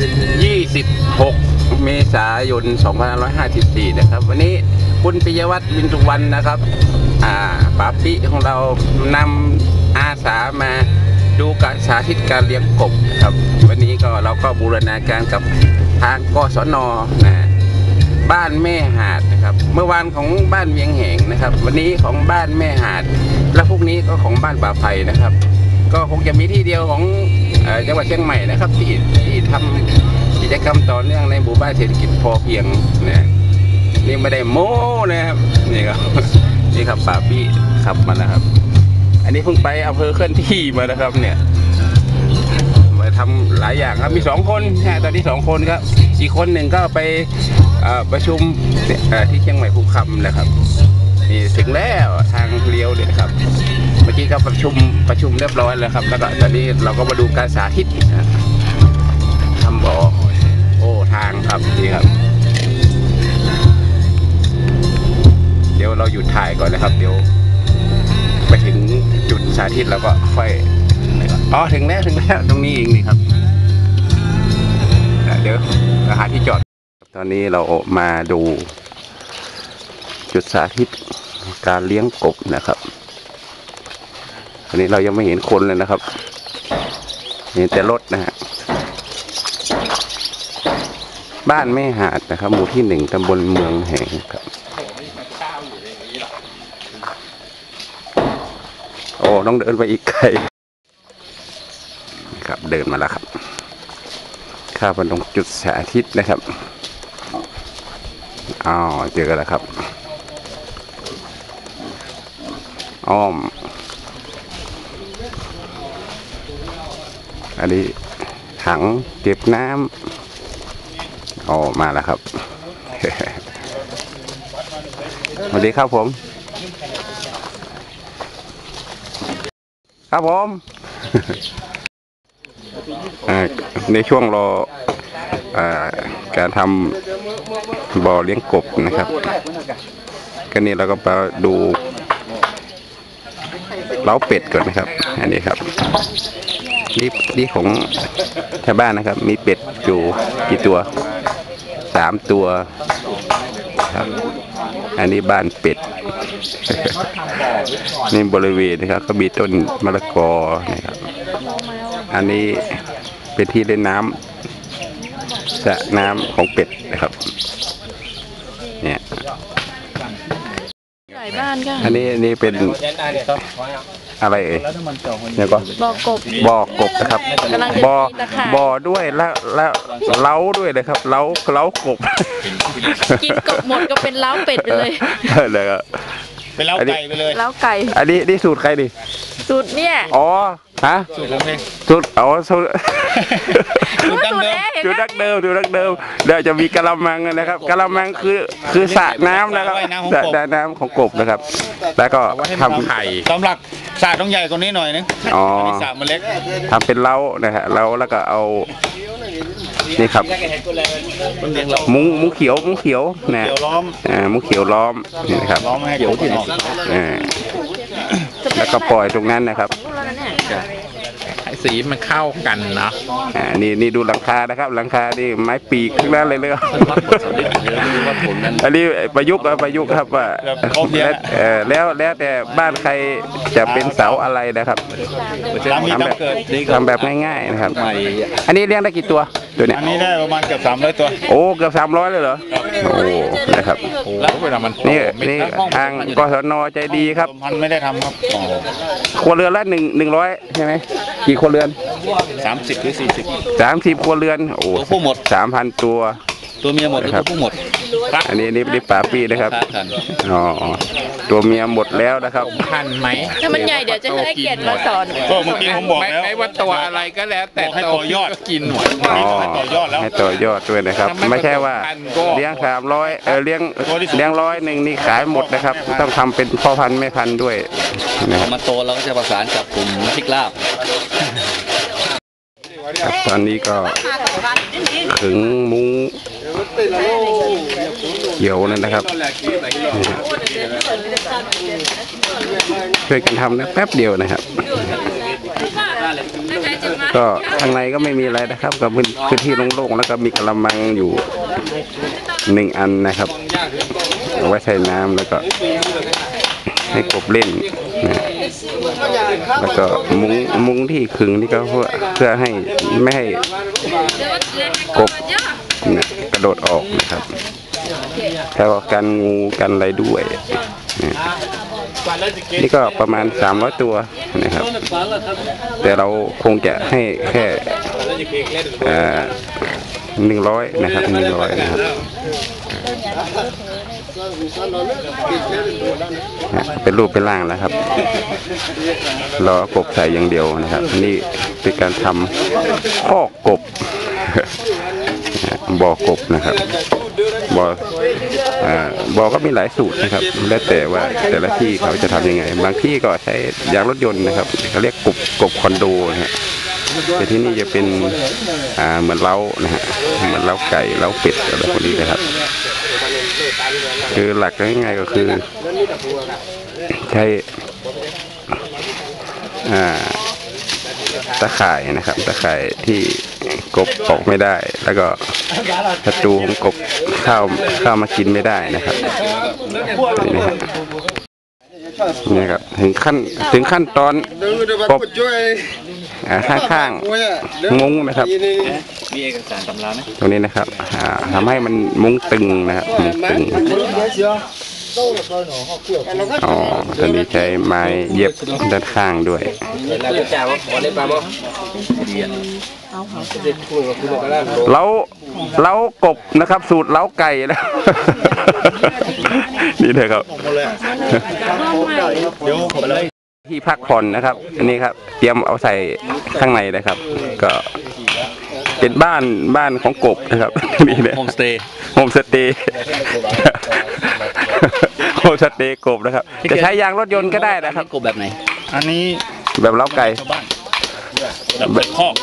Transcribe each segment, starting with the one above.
26 เมษายน 2554 นะครับ วันนี้คุณปิยวัฒน์บินทุกวันนะครับอ่าป๋าปิของเรานำอาสามาดูการสาธิตการเลี้ยงกบครับ วันนี้ก็เราก็บูรณาการกับทางกศนนะบ้านแม่หาดนะครับ เมื่อวานของบ้านเวียงแหงนะครับ วันนี้ของบ้านแม่หาด และพรุ่งนี้ก็ของบ้านป่าไผ่นะครับ ก็คงจะมีที่เดียวของจังหวัดเชียงใหม่นะครับที่ที่ทำกิจกรรมต่อเนื่องในหมู่บ้านเศรษฐกิจพอเพียงนะนี่ไม่ได้โม้นะครับนี่ครับนี่ครับป่าปี้ขับมาแล้วครับ อันนี้เพิ่งไปอำเภอเคลื่อนที่มาแล้วครับเนี่ยมาทำหลายอย่างครับมีสองคนนะตอนนี้สองคนครับอีกคนหนึ่งก็ไปประชุมที่เชียงใหม่ภูคำนะครับนี่ถึงแล้วทางเลี้ยวเลยนะครับ เมื่อกี้ก็ประชุมประชุมเรียบร้อยแล้วครับ แล้วก็ตอนนี้เราก็มาดูการสาธิตนะทำบ่อโอ้ทางครับดีครับ เดี๋ยวเราหยุดถ่ายก่อนนะครับ เดี๋ยว ไปถึงจุดสาธิตแล้วก็ค่อยอ๋อถึงแล้วถึงแล้วตรงนี้เองนี่ครับเดี๋ยวเราหาที่จอด ตอนนี้เรามาดู จุดสาธิตการเลี้ยงกบนะครับ อันนี้เรายังไม่เห็นคนเลยนะครับ เห็นแต่รถนะฮะ บ้านแม่หาดนะครับ หมู่ที่หนึ่งตำบลเมืองแห่งครับ โอ้ ต้องเดินไปอีกไกล ครับ เดินมาแล้วครับ ข้าพันตรงจุดสาธิตนะครับอ้าวเจอกันแล้วครับ อ้อม อันนี้ถังเก็บน้ำออกมาแล้วครับ สวัสดีครับผม ครับผมในช่วงรออการทำบ่อเลี้ยงกบนะครับ ก็นี่เราก็ไปดูเล้าเป็ดก่อนนะครับ อันนี้ครับ นี่นี่ของชาวบ้านนะครับ มีเป็ดอยู่กี่ตัวสามตัวครับ อันนี้บ้านเป็ด นี่บริเวณนะครับ ก็มีต้นมะละกอนะครับ อันนี้เป็นที่เล่นน้ำสระน้ำของเป็ดนะครับ เนี่ย หลายบ้านก็อันนี้อันนี้เป็นอะไรเอ่ยเนี่ยก็บอกกบบ่อกบนะครับกำลังจะบ่อมีตะข่าย บ่อด้วยแล้วแล้วเล้าด้วยนะครับเล้าเล้ากบกินกบหมดก็เป็นเล้าเป็ดไปเลย เออเลยครับเป็นเล้าไก่ไปเลย เล้าไก่ อันนี้นี่สูตรใครดิ สูตรเนี่ยอ๋อฮะสูตรผมเองสูตรอ๋อสูตรสูตรดั้งเดิมเห็นสูตรไหมดักเดิมสูตรดักเดิมเดี๋ยวจะมีกะละมังนะครับกะละมังคือคือสระน้ำนะครับว่ายน้ำของสระกบน้ำของกบนะครับ แล้วก็ทำไข่สำหรับสาดต้องใหญ่กว่านี้หน่อยนึงอ๋ออันนี้สาดมันเล็กทำเป็นเล้านะฮะเล้าแล้วก็เอานี่ครับมันเลี้ยงเรามุ้งมุ้งเขียวมุ้งเขียวนะเดี๋ยวล้อมอ่ามุ้งเขียวล้อมนี่นะครับล้อมไม่ให้กบที่ออกอ่าแล้ว ก็ปล่อยตรงนั้นนะครับให้สีมันเข้ากันเนาะอ่านี่นี่ดูหลังคานะครับ หลังคานี่ไม้ปีกทั้งนั้นเลยเลยครับอันนี้ประยุกต์เอาประยุกต์ครับว่าแล้วเอ่อแล้วแล้วแต่บ้านใครจะเป็นเสาอะไรนะครับทำแบบทำแบบง่ายๆนะครับ อันนี้เลี้ยงได้กี่ตัว ตัวเนี้ยอันนี้ได้ประมาณเกือบ300ตัว โอ้เกือบสามร้อยเลยเหรอโอ้นะครับแล้วเวลามันโตนี่ไม่นี่ต้องทางกศนใจดีครับสมพันธุ์ไม่ได้ทำครับครัวเรือนละหนึ่งหนึ่งร้อยใช่ไหมกี่ครัวเรือนสามสิบหรือสี่สิบสามสิบครัวเรือนโอ้ตัวผู้หมดสามพันตัว ตัวเมียหมดหรือตัวผู้หมดรักอันนี้นี่นี่ป่าปีนะครับกันอ๋อตัวเมียหมดแล้วนะครับพันไหมถ้ามันใหญ่เดี๋ยวจะให้เกียรติมาสอนก็เมื่อกี้ผมบอกไม่แล้วไม่ว่าตัวอะไรก็แล้ว แต่บอกให้โตต่อยอดก็กินหมด อ๋อให้ต่อยอดแล้ว ให้ต่อยอดด้วยนะครับถ้าไม่ไม่ใช่ว่าผสมพันธุ์ก็เลี้ยงสามร้อยเออเลี้ยงตัวที่สองเลี้ยงร้อยหนึ่งนี่ขายหมดนะครับ ต้องทำเป็นพ่อพันธุ์แม่พันธุ์ด้วยนะครับมาโตเราก็จะประสานกับกลุ่มน้ำพริกลาบ ครับตอนนี้ก็ถึงมุ้ง เขียวนั่นนะครับช่วยกันทำนะแป๊บเดียวนะครับ ก็ข้างในก็ไม่มีอะไรนะครับก็พื้นที่โล่งๆแล้วก็มีกระมังอยู่หนึ่งอันนะครับเอาไว้ใส่น้ำแล้วก็ให้กบเล่นนะแล้วก็มุ้งมุ้งที่ขึงนี่ก็เพื่อเพื่อให้ไม่ให้กบนี่ยก ระโดดออกนะครับแล้วก็กันงูกันอะไรด้วยน,นี่ก็ประมาณ300ตัวนะครับ แต่เราคงจะให้แค่หนึ่งร้อยนะครับหนึ่งร้อยนะครับเป็นรูปเป็นร่างแล้วครับ รอกบใส่อย่างเดียวนะครับ นี่เป็นการทำข้อกบ บ่อกบนะครับบ่อบ่อก็มีหลายสูตรนะครับ แล้วแต่ว่าแต่ละที่เขาจะทำยังไง บางที่ก็ใช้ยางรถยนต์นะครับเขาเรียกกบกบคอนโดนะฮะแต่ที่นี่จะเป็นอ่าเหมือนเล้านะฮะเหมือนเล้าไก่เล้าเป็ดอะไรพวกนี้นะครับ คือหลักง่ายๆก็คือ ใช้อ่าตะข่ายนะครับ ตะข่ายที่ กบออกไม่ได้ แล้วก็ศัตรูของกบเข้าเข้ามากินไม่ได้นะครับนี่นะครับนี่ครับถึงขั้นถึงขั้นตอนกบอ่าข้างๆมุ้งนะครับมีเอกสารตำราไหมตรงนี้นะครับอ่าทำให้มันมุ้งตึงนะครับมุ้งตึงอ๋อตอนนี้ใช้ไม้เย็บด้านข้างด้วย เล้าเล้ากบนะครับ สูตรเล้าไก่แล้วนี่เลยครับที่พักผ่อนนะครับ อันนี้ครับ เตรียมเอาใส่ข้างในนะครับ ก็เป็นบ้านบ้านของกบนะครับนี่เลยโฮมสเตย์โฮมสเตย์โฮมสเตย์กบนะครับ จะใช้ยางรถยนต์ก็ได้นะครับกบแบบไหน อันนี้แบบเล้าไก่ ชาวบ้านแบบคอก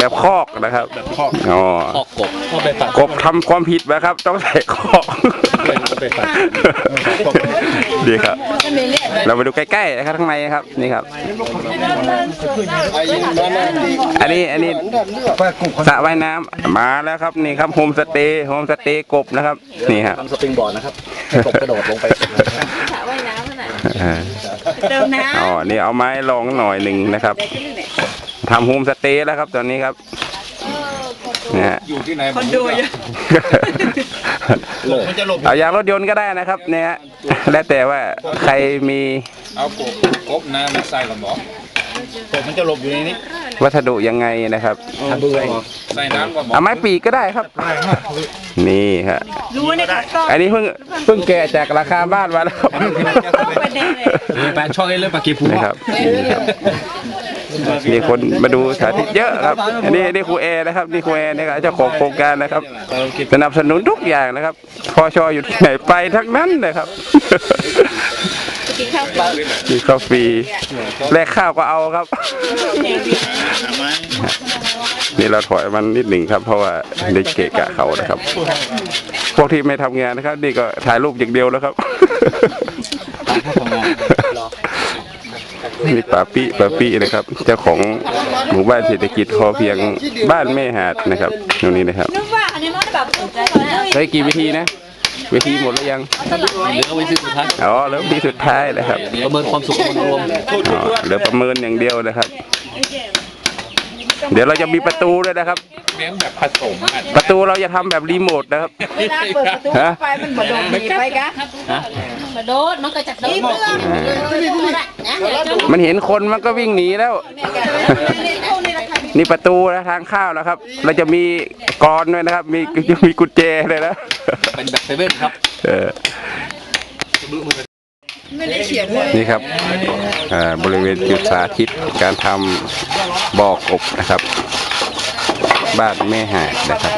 แบบคอกนะครับแบบคอกอ๋อคอกกบก็ไปตัดกบทำความผิดนะครับ ต้องใส่คอกไปตัดดีครับ เราไปดูใกล้ๆนะครับข้างในครับนี่ครับ อันนี้อันนี้สระว่ายน้ำมาแล้วครับนี่ครับโฮมสเตย์โฮมสเตย์กบนะครับนี่ครับทำสปริงบอร์ดนะครับให้กบกระโดดลงไปอ่าเติมน้อ๋อนี่เอาไม้ลองหน่อยหนึ่งนะครับ ทำโฮมสเตย์แล้วครับ ตอนนี้ครับนะฮะอยู่ที่ไหนำคนดูเยอะมันจะหลบเอายางรถยนต์ก็ได้นะครับ เนี่ยฮะแล้วแต่ว่าใครมีเอากบกบน้ำมาใส่ก่อนบอกกบมันจะหลบอยู่ในนี้วัสดุยังไงนะครับใส่น้ำก่อนบอกเอาไม้ปีกก็ได้ครับ นี่ฮะรู้เนี่ยค่ะก็อันนี้เพิ่งเพิ่งแกะจากราคาบ้านมาแล้วครับประเด็นเลยแปลช่องเรื่องปากกีพูนะครับนี่ครับ มีคนมาดูสาธิตเยอะครับอันนี้นี่ครูแอร์นะครับนี่ครูแอร์นะครับเจ้าของโครงการนะครับสนับสนุนทุกอย่างนะครับพอชออยู่ที่ไหนไปทั้งนั้นเลยครับกินข้าวฟรีมีข้าวฟรีแลกข้าวก็เอาครับ นี่เราถอยมันนิดหนึ่งครับ เพราะว่าเด็กเกะกะเขานะครับ พวกที่ไม่ทำงานนะครับ นี่ก็ถ่ายรูปอย่างเดียวแล้วครับ นี่ป้าปี้ป้าปี้นะครับ เจ้าของหมู่บ้านเศรษฐกิจพอเพียงบ้านแม่หาดนะครับตรงนี้นะครับนึกว่าอันนี้มันแบบถูกใจนะใช้กี่วิธีนะวิธีหมดหรือยังเหลือเอาไว้ซื้อสุดท้ายอ๋อเหลือวิธีสุดท้ายนะครับ ประเมินความสุขของมันรวมอ๋อเหลือประเมินอย่างเดียวนะครับ เดี๋ยวเราจะมีประตูด้วยนะครับ เลี้ยงแบบผสมอะประตูเราจะทำแบบรีโมทนะครับ เวลาเปิดประตูฮะไฟมันบดงดีไปกะมาโดดมันก็จะโดดนะมันเห็นคนมันก็วิ่งหนีแล้ว นี่ประตูนะทางเข้าวนะครับ เราจะมีกรอนด้วยนะครับ มีจะมีกุญแจเลยนะเป็นแบบเซเว่นครับ เออ ไม่ได้เขียนเลยนี่ครับบริเวณจุดสาธิตการทำบ่อกบนะครับ บ้านแม่หาดนะครับ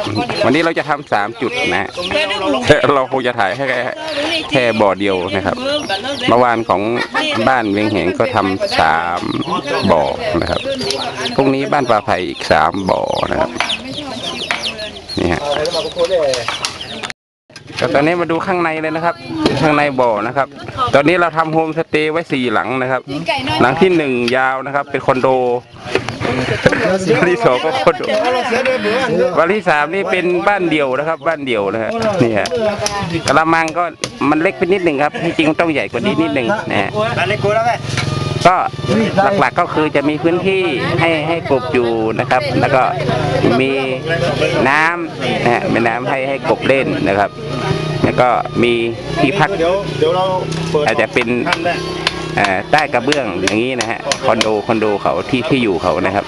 วันนี้เราจะทำสามจุดนะเราคงจะถ่ายแค่แค่บ่อเดียวนะครับ เมื่อวานของบ้านเวียงแหงก็ทำสามบ่อนะครับพรุ่งนี้บ้านปลาไผ่อีกสามบ่อนะครับนี่ฮะ ก็ตอนนี้มาดูข้างในเลยนะครับ ข้างในบ่อนะครับ ตอนนี้เราทำโฮมสเตย์ไว้สี่หลังนะครับ หลังที่หนึ่งยาวนะครับ เป็นคอนโดวันที่สองก็คนดูวันที่สามนี่เป็นบ้านเดี่ยวนะครับ บ้านเดี่ยวนะฮะนี่ฮะกระมังก็มันเล็กไปนิดหนึ่งครับที่จริงต้องใหญ่กว่านี้นิดหนึ่งนะฮะก็หลักๆก็คือจะมีพื้นที่ให้ให้กบอยู่นะครับ แล้วก็มีน้ำนะฮะมีน้ำให้ให้กบเล่นนะครับ แล้วก็มีที่พัก เดี๋ยวเดี๋ยวเราเปิดอาจจะเป็นท่านได้เอ่อใต้กระเบื้องอย่างนี้นะฮะคอนโดคอนโดเขาที่ที่อยู่เขานะครับ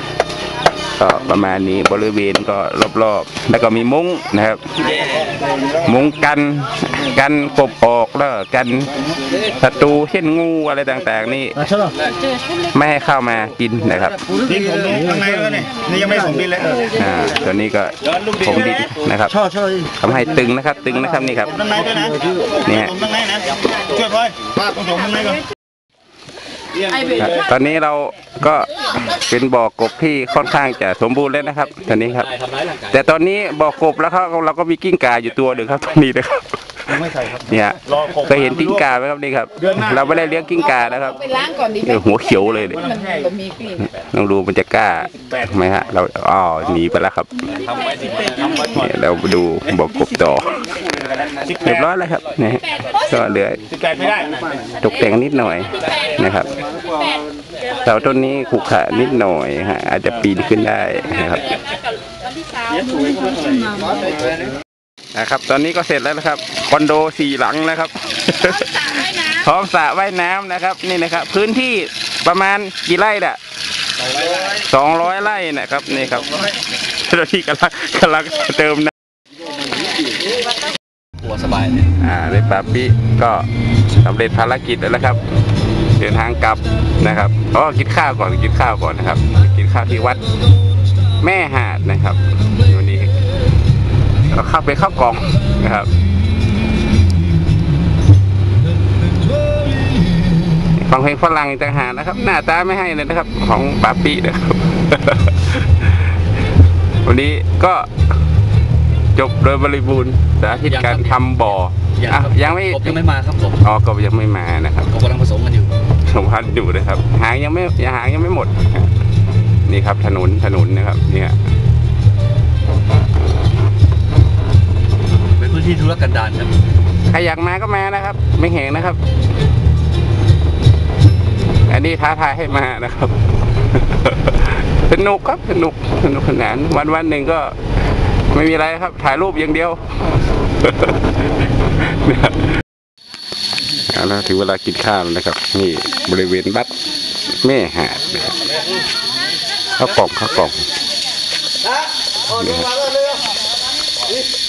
ก็ประมาณนี้บริเวณก็รอบๆ แล้วก็มีมุ้งนะครับ มุ้งกันกันกบออกแล้วก็กันศัตรูเช่นงูอะไรต่างๆ นี่ไม่ให้เข้ามากินนะครับดินผมลงข้างในแล้วนี่นี่ยังไม่ผมดินเลยเอออ่าตัวนี้ก็ผมดินนะครับทำให้ตึงนะครับ ตึงนะครับนี่ครับผมข้างในด้วยนะนี่ฮะผมข้างในนะช่วยพ่อยต้องผมข้างในก่อน ตอนนี้เราก็เป็นบ่อกบที่ค่อนข้างจะสมบูรณ์แล้วนะครับ ตอนนี้ครับทำร้ายร่างกายแต่ตอนนี้บ่อกบแล้วเขาเราก็มีกิ้งก่าอยู่ตัวหนึ่งครับตรงนี้นะครับ ยังไม่ใส่ครับ เนี่ยรอผมเคยเห็นกิ้งก่าไหมครับนี่ครับเราไม่ได้เลี้ยงกิ้งก่านะครับ ไปล้างก่อนดีไหมเออหัวเขียวเลยเนี่ย มันมันมีกลิ่นลองดูมันจะกล้าไหมฮะ เราอ๋อหนีไปแล้วครับทำไว้สิทำไว้ก่อนเนี่ยเราไปดูบ่อกบต่อเรียบร้อยแล้วครับนะฮะก็เหลือสิบแปดไม่ได้ตกแต่งนิดหน่อยนะครับเสาต้นนี้ขรุขระนิดหน่อยฮะอาจจะปีนขึ้นได้นะครับนะครับ ตอนนี้ก็เสร็จแล้วนะครับคอนโดสี่หลังแล้วครับ พร้อมสระว่ายน้ำนะครับ นี่นะครับ พื้นที่ประมาณกี่ไร่น่ะสองร้อยไร่นะครับนี่ครับเจ้าหน้าที่กำลังกำลังเติมน้ำหัวสบายเนี่ยอ่าในปาปิก็สำเร็จภารกิจแล้วนะครับเดินทางกลับนะครับอ๋อกินข้าวก่อนกินข้าวก่อนนะครับ กินข้าวที่วัดแม่หาดนะครับ วันนี้เราเข้าไปเข้ากล่องนะครับฟังเพลงฝรั่งอีกต่างหากนะครับ หน้าตาไม่ให้เลยนะครับ ของปาปินะครับวันนี้ก็จบโดยบริบูรณ์สาธิตการทำบ่อยังอะครับยังไม่กบยังไม่มาครับผมอ๋อก็ยังไม่มานะครับกบกำลังผสมกันอยู่สมพันธ์อยู่นะครับ หางยังไม่หางยังไม่หมด นี่ครับถนนถนนนะครับ เนี่ย ที่ธุรกันดารครับ ใครอยากมาก็มานะครับ ไม่แหงนะครับ อันนี้ท้าทายให้มานะครับ สนุกครับสนุกสนุกสนาน วันวันหนึ่งก็ไม่มีอะไรครับ ถ่ายรูปอย่างเดียวเอาละถึงเวลากินข้าวแล้วนะครับ นี่บริเวณบัดแม่หาดนะครับข้าวกล่องข้าวกล่องนี่ครับ